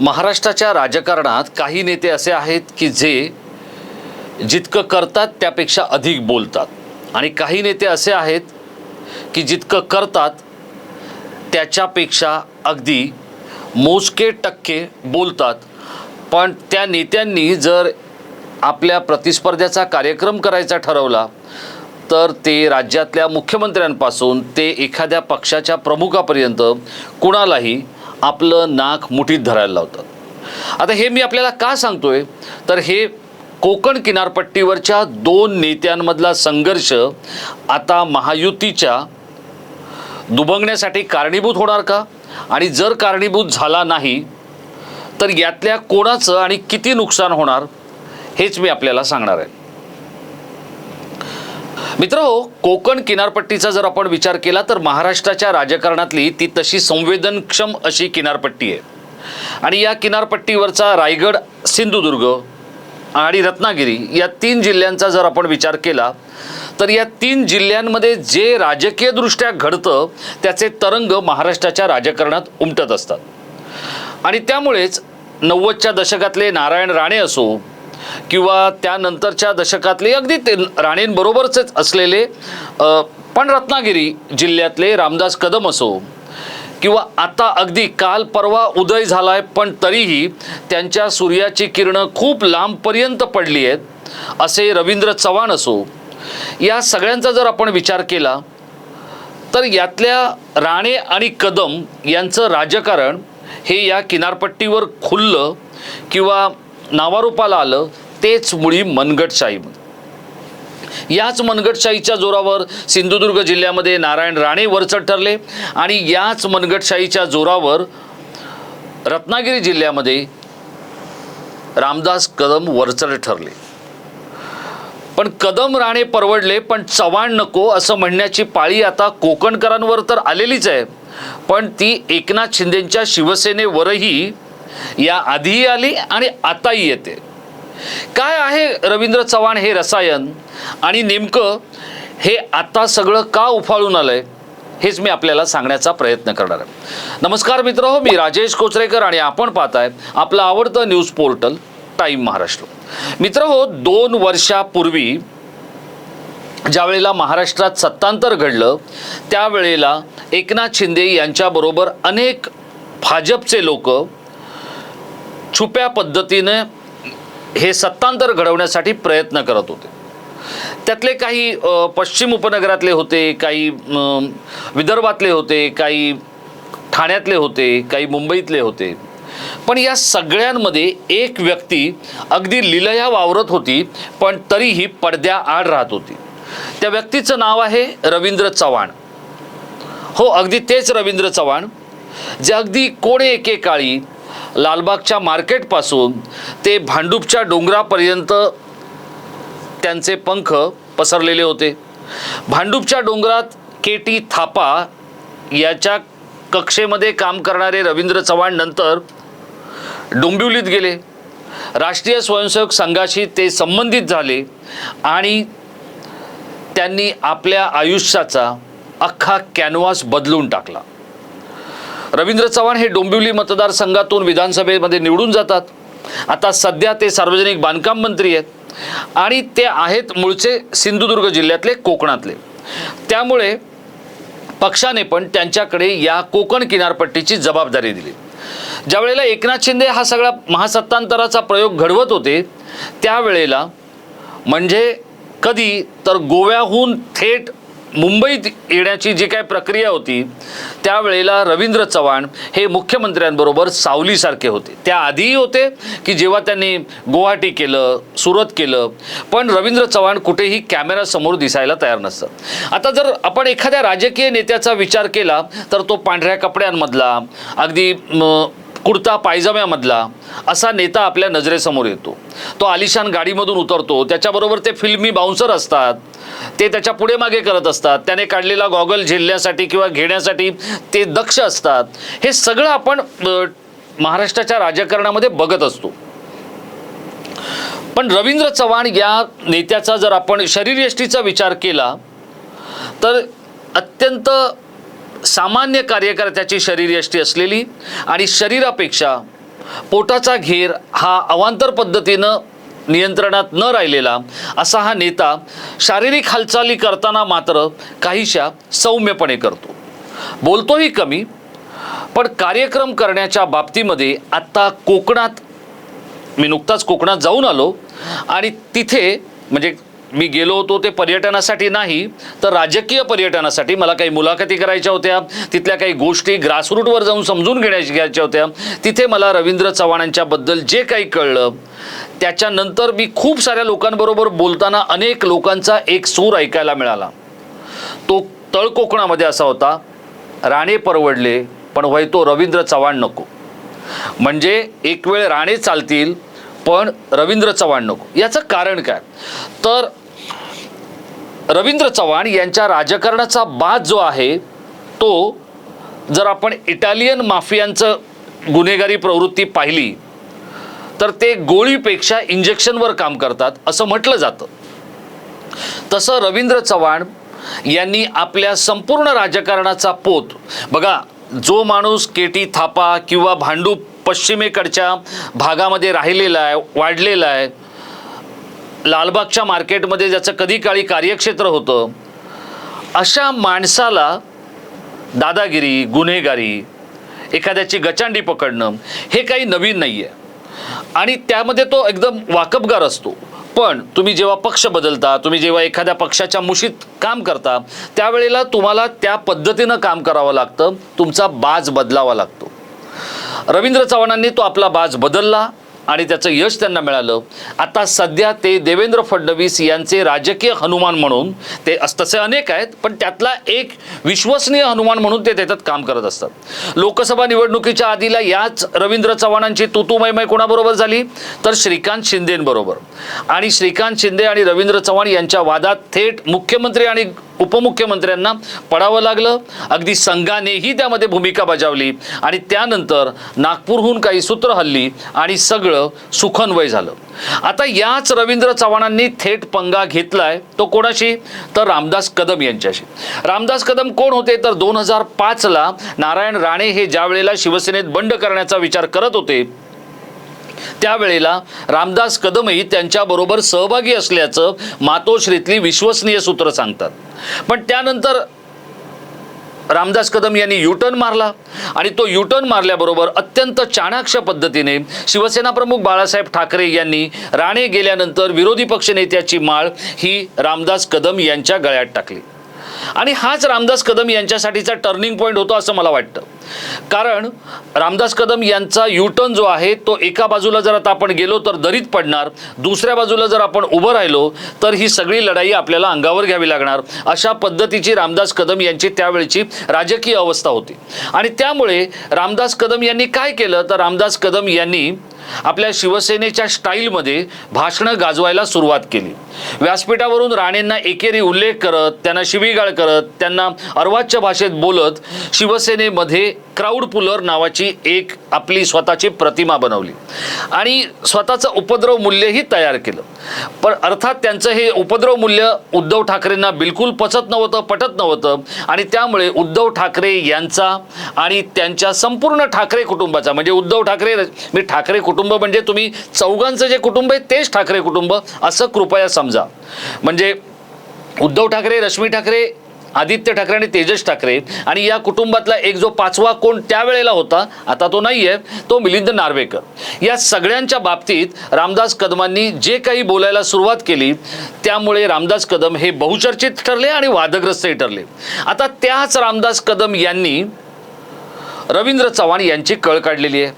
महाराष्ट्राच्या राजकारणात काही नेते असे आहेत की जे जितकं करतात त्यापेक्षा अधिक बोलतात. आणि काही नेते असे आहेत की जितकं करतात त्याच्यापेक्षा अगदी मोजके टक्के बोलतात. पण त्या नेत्यांनी जर आपल्या प्रतिस्पर्ध्याचा कार्यक्रम करायचा ठरवला तर ते राज्यातल्या मुख्यमंत्र्यांपासून ते एखाद्या पक्षाच्या प्रमुखापर्यंत कुणालाही आपलं नाक मुठीत धरायला लावतात. आता हे मी आपल्याला का सांगतोय? तर हे कोकण किनारपट्टीवरच्या दोन नेत्यांमधला संघर्ष आता महायुतीच्या दुभंगण्यासाठी कारणीभूत होणार का? आणि जर कारणीभूत झाला नाही तर यातल्या कोणाचं आणि किती नुकसान होणार हेच मी आपल्याला सांगणार आहे. मित्र कोकण किनारपट्टीचा जर आपण विचार केला तर महाराष्ट्राच्या राजकारणातली ती तशी संवेदनक्षम अशी किनारपट्टी आहे. आणि या किनारपट्टीवरचा रायगड सिंधुदुर्ग आणि रत्नागिरी या तीन जिल्ह्यांचा जर आपण विचार केला तर या तीन जिल्ह्यांमध्ये जे राजकीयदृष्ट्या घडतं त्याचे तरंग महाराष्ट्राच्या राजकारणात उमटत असतात. आणि त्यामुळेच नव्वदच्या दशकातले नारायण राणे असो किंवा त्यानंतरच्या दशकातले अगदी ते राणेंबरोबरचेच असलेले पण रत्नागिरी जिल्ह्यातले रामदास कदम असो किंवा आता अगदी काल परवा उदय झालाय पण तरीही त्यांच्या सूर्याची किरणं खूप लांबपर्यंत पडली आहेत असे रवींद्र चव्हाण असो. या सगळ्यांचा जर आपण विचार केला तर यातल्या राणे आणि कदम यांचं राजकारण हे या किनारपट्टीवर खुललं किंवा नावारूपाला आलं तेच मुळी मनगटशाही याच मनगटशाहीच्या जोरावर सिंधुदुर्ग जिल्ह्यामध्ये नारायण राणे वरचढ ठरले आणि याच मनगटशाहीच्या जोरावर रत्नागिरी जिल्ह्यामध्ये रामदास कदम वरचढ ठरले. पण कदम राणे परवडले पण चव्हाण नको असं म्हणण्याची पाळी आता कोकणकरांवर तर आलेलीच आहे. पण ती एकनाथ शिंदेंच्या शिवसेनेवरही या आधीही आली आणि आताही येते. काय आहे रवींद्र चव्हाण हे रसायन? आणि नेमकं हे आता सगळं का उफाळून आलंय? हेच मी आपल्याला सांगण्याचा प्रयत्न करणार आहे. नमस्कार मित्र हो मी राजेश कोचरेकर आणि आपण पाहताय आपलं आवडतं न्यूज पोर्टल टाईम महाराष्ट्र. मित्र हो दोन वर्षापूर्वी ज्यावेळेला महाराष्ट्रात सत्तांतर घडलं त्यावेळेला एकनाथ शिंदे यांच्याबरोबर अनेक भाजपचे लोक छुप्या पद्धतीने हे सत्तांतर घडवण्यासाठी प्रयत्न करत होते. त्यातले काही पश्चिम उपनगरातले होते काही विदर्भातले होते काही ठाण्यातले होते काही मुंबईतले होते. पण या सगळ्यांमध्ये एक व्यक्ती अगदी लिलया वावरत होती पण तरीही पडद्याआड राहत होती. त्या व्यक्तीचं नाव आहे रवींद्र चव्हाण. हो अगदी तेच रवींद्र चव्हाण जे अगदी कोणे एकेकाळी लालबागच्या मार्केटपासून ते भांडूपच्या डोंगरापर्यंत त्यांचे पंख पसरलेले होते. भांडूपच्या डोंगरात के टी थापा याच्या कक्षेमध्ये काम करणारे रवींद्र चव्हाण नंतर डोंबिवलीत गेले. राष्ट्रीय स्वयंसेवक संघाशी ते संबंधित झाले आणि त्यांनी आपल्या आयुष्याचा अख्खा कॅनव्हास बदलून टाकला. रवींद्र चव्हाण हे डोंबिवली मतदारसंघातून विधानसभेमध्ये निवडून जातात. आता सध्या ते सार्वजनिक बांधकाम मंत्री आहेत. आणि ते आहेत मूळचे सिंधुदुर्ग जिल्ह्यातले कोकणातले. त्यामुळे पक्षाने पण त्यांच्याकडे या कोकण किनारपट्टीची जबाबदारी दिली. ज्यावेळेला एकनाथ शिंदे हा सगळा महासत्तांतराचा प्रयोग घडवत होते त्यावेळेला म्हणजे कधी तर गोव्याहून थेट मुंबईत येण्याची जी काय प्रक्रिया होती त्यावेळेला रवींद्र चव्हाण हे मुख्यमंत्र्यांबरोबर सावलीसारखे होते. त्याआधीही होते की जेव्हा त्यांनी गुवाहाटी केलं सुरत केलं पण रवींद्र चव्हाण कुठेही कॅमेरासमोर दिसायला तयार नसतं. आता जर आपण एखाद्या राजकीय नेत्याचा विचार केला तर तो पांढऱ्या कपड्यांमधला अगदी कुर्ता पायजम्यामधला असा नेता आपल्या नजरेसमोर येतो. तो आलिशान गाडीमधून उतरतो. त्याच्याबरोबर ते फिल्मी बाउन्सर असतात. ते त्याच्या पुढे मागे करत असतात. त्याने काढलेला गॉगल झेलण्यासाठी किंवा घेण्यासाठी ते दक्ष असतात. हे सगळं आपण महाराष्ट्राच्या राजकारणामध्ये बघत असतो. पण रवींद्र चव्हाण या नेत्याचा जर आपण शरीरयष्टीचा विचार केला तर अत्यंत सामान्य कार्यकर्त्याची शरीरयष्टी असलेली आणि शरीरापेक्षा पोटाचा घेर हा अवांतर पद्धतीनं नियंत्रणात न राहिलेला असा हा नेता शारीरिक हालचाली करताना मात्र काहीशा सौम्यपणे करतो. बोलतोही कमी पण कार्यक्रम करण्याच्या बाबतीमध्ये आत्ता कोकणात मी नुकताच कोकणात जाऊन आलो आणि तिथे म्हणजे मी गेलो होतो ते पर्यटनासाठी नाही तर राजकीय पर्यटनासाठी मला काही मुलाखती करायच्या होत्या. तिथल्या काही गोष्टी ग्रासरूटवर जाऊन समजून घेण्याच्या घ्यायच्या होत्या. तिथे मला रवींद्र चव्हाणांच्याबद्दल जे काही कळलं त्याच्यानंतर मी खूप साऱ्या लोकांबरोबर बोलताना अनेक लोकांचा एक सूर ऐकायला मिळाला. तो तळ कोकणामध्ये असा होता राणे परवडले पण वय तो रवींद्र चव्हाण नको. म्हणजे एक वेळ राणे चालतील पण रवींद्र चव्हाण नको. याचं कारण काय? तर रवींद्र चव्हाण यांच्या राजकारणाचा बाद जो आहे तो जर आपण इटालियन माफियांचं गुन्हेगारी प्रवृत्ती पाहिली तर ते गोळीपेक्षा इंजेक्शनवर काम करतात असं म्हटलं जातं. तसं रवींद्र चव्हाण यांनी आपल्या संपूर्ण राजकारणाचा पोत बघा जो माणूस केटी थापा किंवा भांडू पश्चिमेकडच्या भागामध्ये राहिलेला आहे वाढलेला आहे लालबागच्या मार्केटमध्ये ज्याचं कधी काळी कार्यक्षेत्र होतं अशा माणसाला दादागिरी गुन्हेगारी एखाद्याची गचांडी पकडणं हे काही नवीन नाही आहे आणि त्यामध्ये तो एकदम वाकबगार असतो. पण तुम्ही जेव्हा पक्ष बदलता तुम्ही जेव्हा एखाद्या पक्षाच्या मुशीत काम करता त्यावेळेला तुम्हाला त्या पद्धतीनं काम करावं लागतं तुमचा बाज बदलावा लागतो. रवींद्र चव्हाणांनी तो आपला बाज बदलला. आणि त्याचं यश त्यांना मिळालं. आता सध्या ते देवेंद्र फडणवीस यांचे राजकीय हनुमान म्हणून ते अस- तसे अनेक आहेत पण त्यातला एक विश्वसनीय हनुमान म्हणून ते त्याच्यात काम करत असतात. लोकसभा निवडणुकीच्या आधीला याच रवींद्र चव्हाणांची तुतुमयमय कोणाबरोबर झाली? तर श्रीकांत शिंदेंबरोबर. आणि श्रीकांत शिंदे आणि रवींद्र चव्हाण यांच्या वादात थेट मुख्यमंत्री आणि उपमुख्यमंत्र्यांना पडावं लागलं. अगदी संघानेही त्यामध्ये भूमिका बजावली. आणि त्यानंतर नागपूरहून काही सूत्र हल्ली आणि सगळं सुखन्वय झालं. आता याच रवींद्र चव्हाणांनी थेट पंगा घेतलाय तो कोणाशी? तर रामदास कदम यांच्याशी. रामदास कदम कोण होते? तर दोन हजार पाचला नारायण राणे हे ज्या वेळेला शिवसेनेत बंड करण्याचा विचार करत होते त्यावेळेला रामदास कदमही त्यांच्याबरोबर सहभागी असल्याचं मातोश्रीतली विश्वसनीय सूत्र सांगतात. पण त्यानंतर रामदास कदम यांनी युटर्न मारला आणि तो युटर्न मारल्याबरोबर अत्यंत चाणाक्ष पद्धतीने शिवसेना प्रमुख बाळासाहेब ठाकरे यांनी राणे गेल्यानंतर विरोधी पक्षनेत्याची माळ ही रामदास कदम यांच्या गळ्यात टाकली. आणि हाच रामदास कदम यांच्यासाठीचा टर्निंग पॉईंट होतो असं मला वाटतं. कारण रामदास कदम यांचा युटर्न जो आहे तो एका बाजूला जर आता आपण गेलो तर दरीत पडणार दुसऱ्या बाजूला जर आपण उभं राहिलो तर ही सगळी लढाई आपल्याला अंगावर घ्यावी लागणार. अशा पद्धतीची रामदास कदम यांची त्यावेळची राजकीय अवस्था होती. आणि त्यामुळे रामदास कदम यांनी काय केलं? तर रामदास कदम यांनी आपल्या शिवसेनेच्या स्टाईलमध्ये भाषणं गाजवायला सुरुवात केली. व्यासपीठावरून राणेंना एकेरी उल्लेख करत त्यांना शिवीगाळ करत त्यांना अर्वाच्य भाषेत बोलत शिवसेनेमध्ये क्राऊड पुलर नावाची एक आपली स्वतःची प्रतिमा बनवली. आणि स्वतःचं उपद्रव मूल्यही तयार केलं. पण अर्थात त्यांचं हे उपद्रव मूल्य उद्धव ठाकरेंना बिलकुल पचत नव्हतं पटत नव्हतं. आणि त्यामुळे उद्धव ठाकरे यांचा आणि त्यांच्या संपूर्ण ठाकरे कुटुंबाचा म्हणजे उद्धव ठाकरे मी ठाकरे कुटुंब म्हणजे तुम्ही चौघांचं जे कुटुंब आहे तेच ठाकरे कुटुंब असं कृपया समजा. म्हणजे उद्धव ठाकरे रश्मी ठाकरे आदित्य ठाकरे आणि तेजस ठाकरे आणि या कुटुंबातला एक जो पाचवा कोण त्यावेळेला होता आता तो नाही आहे तो मिलिंद नार्वेकर. या सगळ्यांच्या बाबतीत रामदास कदमांनी जे काही बोलायला सुरुवात केली त्यामुळे रामदास कदम हे बहुचर्चित ठरले आणि वादग्रस्तही ठरले. आता त्याच रामदास कदम यांनी रवींद्र चव्हाण यांची कळ काढलेली आहे.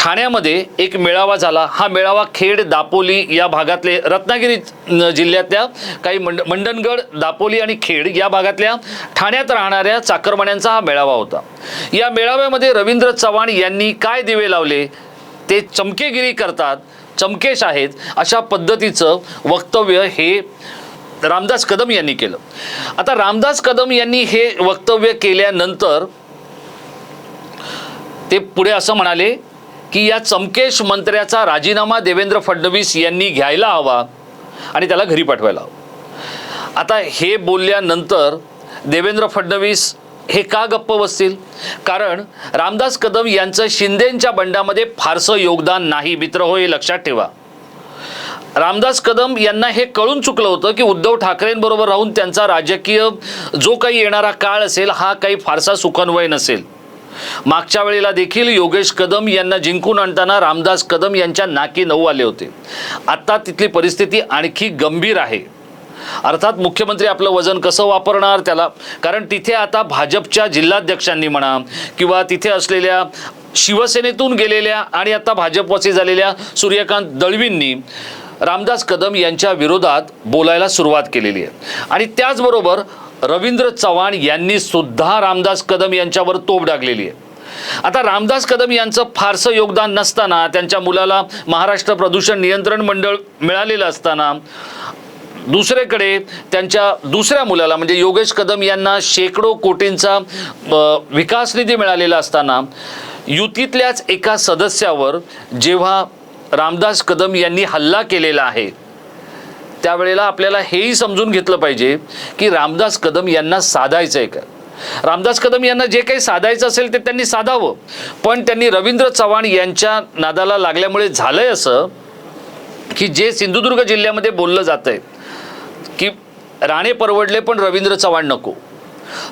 ठाण्यामध्ये एक मेळावा झाला. हा मेळावा खेड दापोली या भागातले रत्नागिरी जिल्ह्यातल्या काही मंड मंडणगड दापोली आणि खेड या भागातल्या ठाण्यात राहणाऱ्या चाकरमान्यांचा हा मेळावा होता. या मेळाव्यामध्ये रवींद्र चव्हाण यांनी काय दिवे लावले? ते चमकेगिरी करतात चमकेश आहेत अशा पद्धतीचं वक्तव्य हे रामदास कदम यांनी केलं. आता रामदास कदम यांनी हे वक्तव्य केल्यानंतर ते पुढे असं म्हणाले की या चमकेश मंत्र्याचा राजीनामा देवेंद्र फडणवीस यांनी घ्यायला हवा आणि त्याला घरी पाठवायला हवं. आता हे बोलल्यानंतर देवेंद्र फडणवीस हे का गप्प बसतील? कारण रामदास कदम यांचं शिंदेंच्या बंडामध्ये फारसं योगदान नाही. मित्र हो हे लक्षात ठेवा. रामदास कदम यांना हे कळून चुकलं होतं की उद्धव ठाकरेंबरोबर राहून त्यांचा राजकीय जो काही येणारा काळ असेल हा काही फारसा सुखन्वय नसेल. मागच्या वेळेला देखील योगेश कदम यांना जिंकून आणताना रामदास कदम यांच्या नाकी नऊ आले होते. आता तिथली परिस्थिती आणखी गंभीर आहे. अर्थात मुख्यमंत्री आपलं वजन कसं वापरणार त्याला? कारण तिथे आता भाजपच्या जिल्हाध्यक्षांनी म्हणा किंवा तिथे असलेल्या शिवसेनेतून गेलेल्या आणि आता भाजपवासी झालेल्या सूर्यकांत दळवींनी रामदास कदम यांच्या विरोधात बोलायला सुरुवात केलेली आहे. आणि त्याचबरोबर रवींद्र चव्हाण यांनी सुद्धा रामदास कदम यांच्यावर तोप डागलेली आहे. आता रामदास कदम यांचं फारसं योगदान नसताना त्यांच्या मुलाला महाराष्ट्र प्रदूषण नियंत्रण मंडळ मिळालेलं असताना दुसरेकडे त्यांच्या दुसऱ्या मुलाला म्हणजे योगेश कदम यांना शेकडो कोटींचा विकास निधी मिळालेला असताना युतीतल्याच एका सदस्यावर जेव्हा रामदास कदम यांनी हल्ला केलेला आहे त्यावेळेला आपल्याला हेही समजून घेतलं पाहिजे की रामदास कदम यांना साधायचं आहे का? रामदास कदम यांना जे काही साधायचं असेल ते त्यांनी साधावं. पण त्यांनी रवींद्र चव्हाण यांच्या नादाला लागल्यामुळे झालंय असं की जे सिंधुदुर्ग जिल्ह्यामध्ये बोललं जातं आहे की राणे परवडले पण रवींद्र चव्हाण नको.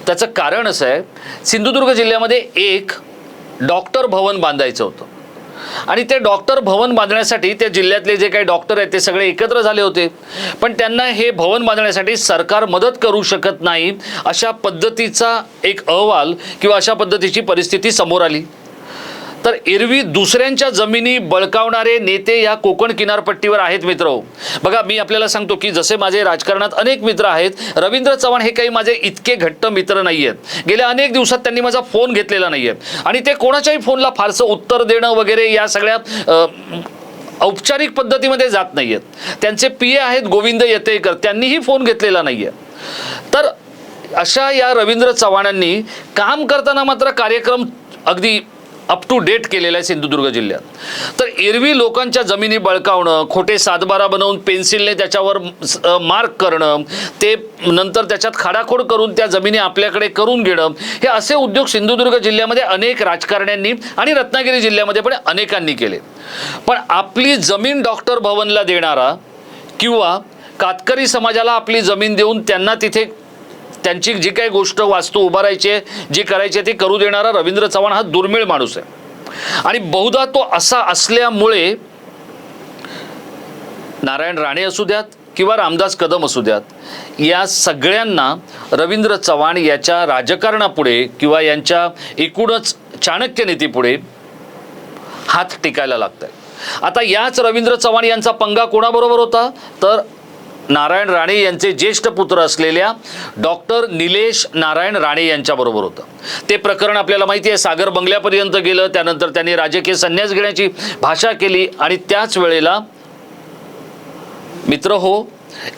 त्याचं कारण असं आहे सिंधुदुर्ग जिल्ह्यामध्ये एक डॉक्टर भवन बांधायचं होतं. आणि ते डॉक्टर भवन बांधण्यासाठी त्या जिल्ह्यातले जे काही डॉक्टर आहेत ते सगळे एकत्र झाले होते. पण त्यांना हे भवन बांधण्यासाठी सरकार मदत करू शकत नाही अशा पद्धतीचा एक अहवाल किंवा अशा पद्धतीची परिस्थिती समोर आली. तर एरवी दुसऱ्यांच्या जमिनी बळकावणारे नेते या कोकण किनारपट्टीवर आहेत मित्र. बघा मी आपल्याला सांगतो की जसे माझे राजकारणात अनेक मित्र आहेत रवींद्र चव्हाण हे काही माझे इतके घट्ट मित्र नाही आहेत गेल्या अनेक दिवसात त्यांनी माझा फोन घेतलेला नाही आहे आणि ते कोणाच्याही फोनला फारसं उत्तर देणं वगैरे या सगळ्या औपचारिक पद्धतीमध्ये जात नाही आहेत त्यांचे पी ए आहेत गोविंद येतेकर त्यांनीही फोन घेतलेला नाही आहे तर अशा या रवींद्र चव्हाणांनी काम करताना मात्र कार्यक्रम अगदी अप टू डेट केलेलं आहे सिंधुदुर्ग जिल्ह्यात. तर एरवी लोकांच्या जमिनी बळकावणं खोटे सातबारा बनवून पेन्सिलने त्याच्यावर मार्क करणं ते नंतर त्याच्यात खाडाखोड करून त्या जमिनी आपल्याकडे करून घेणं हे असे उद्योग सिंधुदुर्ग जिल्ह्यामध्ये अनेक राजकारण्यांनी आणि रत्नागिरी जिल्ह्यामध्ये पण अनेकांनी केले. पण आपली जमीन डॉक्टर भवनला देणारा किंवा कातकरी समाजाला आपली जमीन देऊन त्यांना तिथे त्यांची जी काही गोष्ट वास्तू उभारायची आहे जी करायची आहे ती करू देणारा रवींद्र चव्हाण हा दुर्मिळ माणूस आहे. आणि बहुधा तो असा असल्यामुळे नारायण राणे असू द्यात किंवा रामदास कदम असू द्यात या सगळ्यांना रवींद्र चव्हाण याच्या राजकारणापुढे किंवा यांच्या एकूणच चाणक्य नीतीपुढे हात टिकायला लागत आता याच रवींद्र चव्हाण यांचा पंगा कोणाबरोबर होता? तर नारायण राणे यांचे ज्येष्ठ पुत्र असलेल्या डॉक्टर निलेश नारायण राणे यांच्याबरोबर होतं. ते प्रकरण आपल्याला माहिती आहे सागर बंगल्यापर्यंत गेलं त्यानंतर त्यांनी राजकीय संन्यास घेण्याची भाषा केली आणि त्याच वेळेला मित्र हो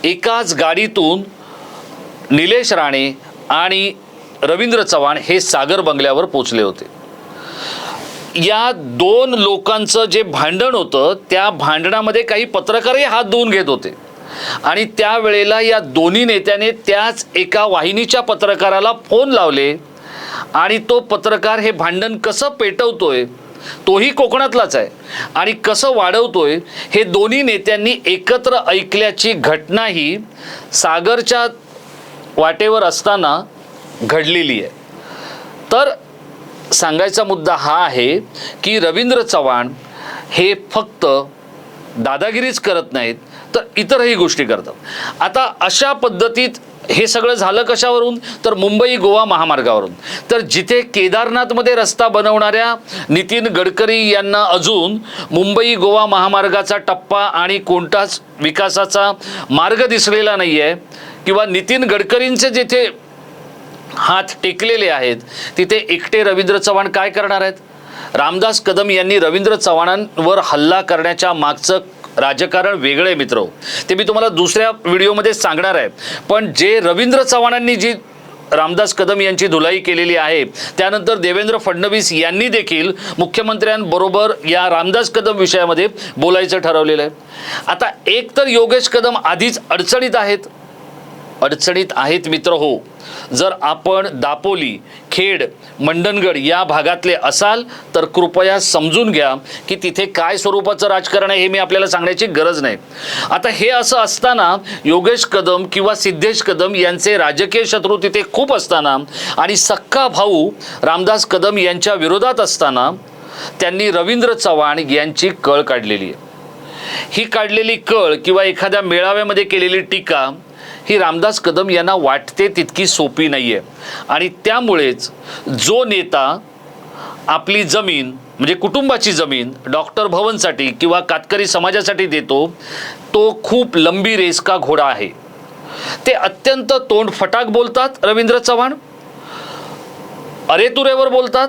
एकाच गाडीतून निलेश राणे आणि रवींद्र चव्हाण हे सागर बंगल्यावर पोचले होते. या दोन लोकांचं जे भांडण होतं त्या भांडणामध्ये काही पत्रकारही हात धुवून घेत होते. आणि त्यावेळेला या दोन्ही नेत्याने त्याच एका वाहिनीच्या पत्रकाराला फोन लावले आणि तो पत्रकार हे भांडण कसं पेटवतोय तोही कोकणातलाच आहे. आणि कसं वाढवतोय हे दोन्ही नेत्यांनी एकत्र ऐकल्याची घटनाही सागरच्या वाटेवर असताना घडलेली आहे. तर सांगायचा मुद्दा हा आहे की रवींद्र चव्हाण हे फक्त दादागिरीच करत नाहीत तर इतरही गोष्टी करतात. आता अशा पद्धतीत हे सगळं झालं कशावरून? तर मुंबई गोवा महामार्गावरून. तर जिथे केदारनाथमध्ये रस्ता बनवणाऱ्या नितीन गडकरी यांना अजून मुंबई गोवा महामार्गाचा टप्पा आणि कोणताच विकासाचा मार्ग दिसलेला नाही आहे किंवा नितीन गडकरींचे जिथे हात टेकलेले आहेत तिथे एकटे रवींद्र चव्हाण काय करणार आहेत? रामदास कदम यांनी रवींद्र चव्हाणांवर हल्ला करण्याच्या मागचं राजकारण वेगळं आहे मित्र. ते मी तुम्हाला दुसऱ्या व्हिडिओमध्ये सांगणार आहे. पण जे रवींद्र चव्हाणांनी जी रामदास कदम यांची धुलाई केलेली आहे त्यानंतर देवेंद्र फडणवीस यांनी देखील मुख्यमंत्र्यांबरोबर या रामदास कदम विषयामध्ये बोलायचं ठरवलेलं आहे. आता एक तर योगेश कदम आधीच अडचणीत आहेत. अडचणीत आहेत मित्र हो. जर आपण दापोली खेड मंडणगड या भागातले असाल तर कृपया समजून घ्या की तिथे काय स्वरूपाचं राजकारण आहे हे मी आपल्याला सांगण्याची गरज नाही. आता हे असं असताना योगेश कदम किंवा सिद्धेश कदम यांचे राजकीय शत्रू तिथे खूप असताना आणि सक्का भाऊ रामदास कदम यांच्या विरोधात असताना त्यांनी रवींद्र चव्हाण यांची कळ काढलेली आहे. ही काढलेली कळ किंवा एखाद्या मेळाव्यामध्ये केलेली टीका ही रामदास कदम यांना वाटते तितकी सोपी नाही आहे आणि त्यामुळेच जो नेता आपली जमीन म्हणजे कुटुंबाची जमीन डॉक्टर भवनसाठी किंवा कातकरी समाजासाठी देतो तो खूप लंबी रेसका घोडा आहे. ते अत्यंत तोंड फटाक बोलतात रवींद्र चव्हाण. अरेतुरेवर बोलतात.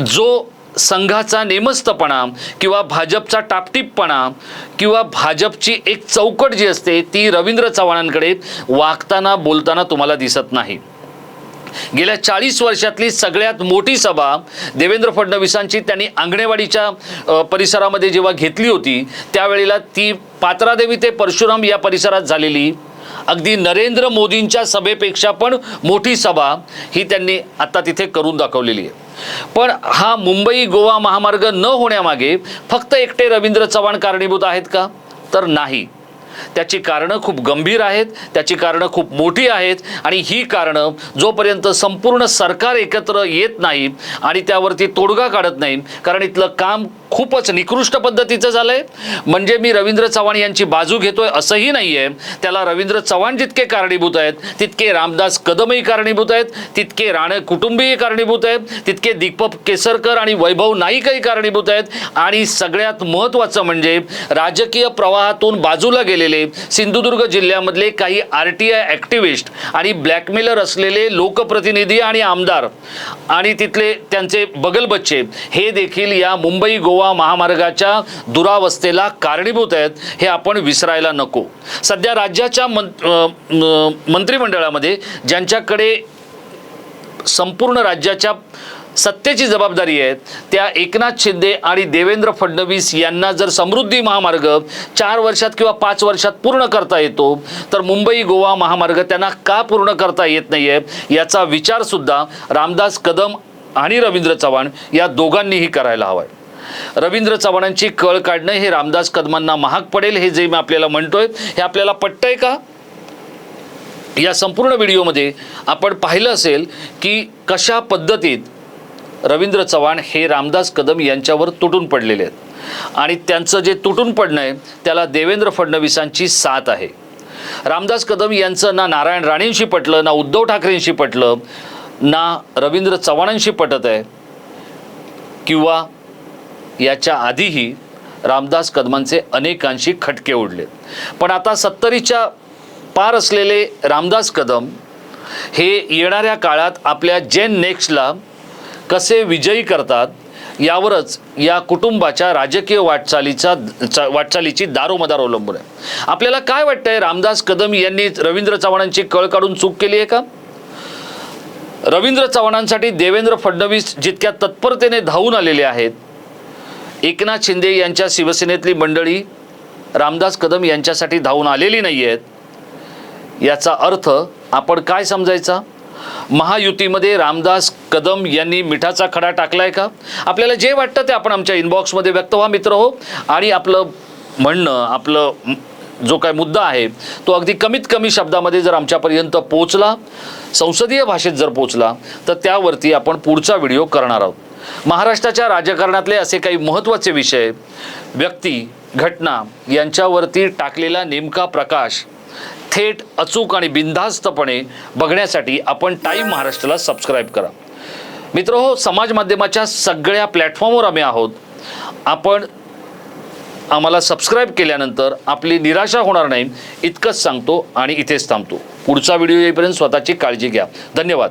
जो संघाचा नेमस्तपणा किंवा भाजपचा टापटीपपणा किंवा भाजपची एक चौकट जी असते ती रवींद्र चव्हाणांकडे वागताना बोलताना तुम्हाला दिसत नाही. गेल्या चाळीस वर्षातली सगळ्यात मोठी सभा देवेंद्र फडणवीसांची त्यांनी आंगणेवाडीच्या परिसरामध्ये जेव्हा घेतली होती त्यावेळेला ती पात्रादेवी ते परशुराम या परिसरात झालेली अगदी नरेंद्र मोदींच्या सभेपेक्षा पण मोठी सभा ही त्यांनी आता तिथे करून दाखवलेली आहे. पण हा मुंबई गोवा महामार्ग न होण्यामागे फक्त एकटे रवींद्र चव्हाण कारणीभूत आहेत का? तर नाही. त्याची कारणं खूप गंभीर आहेत त्याची कारणं खूप मोठी आहेत आणि ही कारणं जोपर्यंत संपूर्ण सरकार एकत्र येत नाही आणि त्यावरती तोडगा काढत नाही कारण इथलं काम खूपच निकृष्ट पद्धतीचं झालं आहे म्हणजे मी रवींद्र चव्हाण यांची बाजू घेतोय असंही नाही आहे त्याला रवींद्र चव्हाण जितके कारणीभूत आहेत तितके रामदास कदमही कारणीभूत आहेत तितके राणे कुटुंबीय कारणीभूत आहेत तितके दीपक केसरकर आणि वैभव नाईकही कारणीभूत आहेत. आणि सगळ्यात महत्त्वाचं म्हणजे राजकीय प्रवाहातून बाजूला गेलेले सिंधुदुर्ग जिल्ह्यामधले काही आर टी आय ॲक्टिव्हिस्ट आणि ब्लॅकमेलर असलेले लोकप्रतिनिधी आणि आमदार आणि तिथले त्यांचे बगलबच्चे हे देखील या मुंबई गोवा गोवा महामार्गाच्या दुरावस्थेला कारणीभूत आहेत हे आपण विसरायला नको. सध्या राज्याच्या मं मंत्रिमंडळामध्ये ज्यांच्याकडे संपूर्ण राज्याच्या सत्तेची जबाबदारी आहे त्या एकनाथ शिंदे आणि देवेंद्र फडणवीस यांना जर समृद्धी महामार्ग चार वर्षात किंवा पाच वर्षात पूर्ण करता येतो तर मुंबई गोवा महामार्ग त्यांना का पूर्ण करता येत नाही आहे याचा विचारसुद्धा रामदास कदम आणि रवींद्र चव्हाण या दोघांनीही करायला हवा आहे रवींद्र चव्हाणांची कळ काढणं हे रामदास कदमांना महाग पडेल हे जे मी आपल्याला म्हणतोय हे आपल्याला पटतंय का? या संपूर्ण व्हिडिओमध्ये आपण पाहिलं असेल की कशा पद्धतीत रवींद्र चव्हाण हे रामदास कदम यांच्यावर तुटून पडलेले आहेत. आणि त्यांचं जे तुटून पडणं आहे त्याला देवेंद्र फडणवीसांची साथ आहे. रामदास कदम यांचं ना नारायण राणेंशी पटलं ना उद्धव ठाकरेंशी पटलं ना रवींद्र चव्हाणांशी पटत आहे किंवा याच्या आधीही रामदास कदमांचे अनेकांशी खटके उडले. पण आता सत्तरीच्या पार असलेले रामदास कदम हे येणाऱ्या काळात आपल्या जेन नेक्स्टला कसे विजयी करतात यावरच या कुटुंबाच्या राजकीय वाटचालीचा वाटचालीची दारोमदार अवलंबून आहे. आपल्याला काय वाटतंय रामदास कदम यांनी रवींद्र चव्हाणांची कळ काढून चूक केली आहे का? रवींद्र चव्हाणांसाठी देवेंद्र फडणवीस जितक्या तत्परतेने धावून आलेले आहेत एकनाथ शिंदे यांच्या शिवसेनेतली मंडळी रामदास कदम यांच्यासाठी धावून आलेली नाही आहेत याचा अर्थ आपण काय समजायचा? महायुतीमध्ये रामदास कदम यांनी मिठाचा खडा टाकलाय का? आपल्याला जे वाटतं ते आपण आमच्या इनबॉक्समध्ये व्यक्त व्हा मित्र हो. आणि आपलं म्हणणं आपलं जो काय मुद्दा आहे तो अगदी कमीत कमी शब्दामध्ये जर आमच्यापर्यंत पोचला संसदीय भाषेत जर पोचला तर त्यावरती आपण पुढचा व्हिडिओ करणार आहोत. महाराष्ट्राच्या राजकारणातले असे काही महत्त्वाचे विषय व्यक्ती घटना यांच्यावरती टाकलेला नेमका प्रकाश थेट अचूक आणि बिनधास्तपणे बघण्यासाठी आपण टाईम महाराष्ट्राला सबस्क्राईब करा. मित्र हो समाज माध्यमाच्या सगळ्या प्लॅटफॉर्मवर आम्ही आहोत. आपण आम्हाला सबस्क्राईब केल्यानंतर आपली निराशा होणार नाही इतकंच सांगतो आणि इथेच थांबतो. पुढचा व्हिडिओ येईपर्यंत स्वतःची काळजी घ्या. धन्यवाद.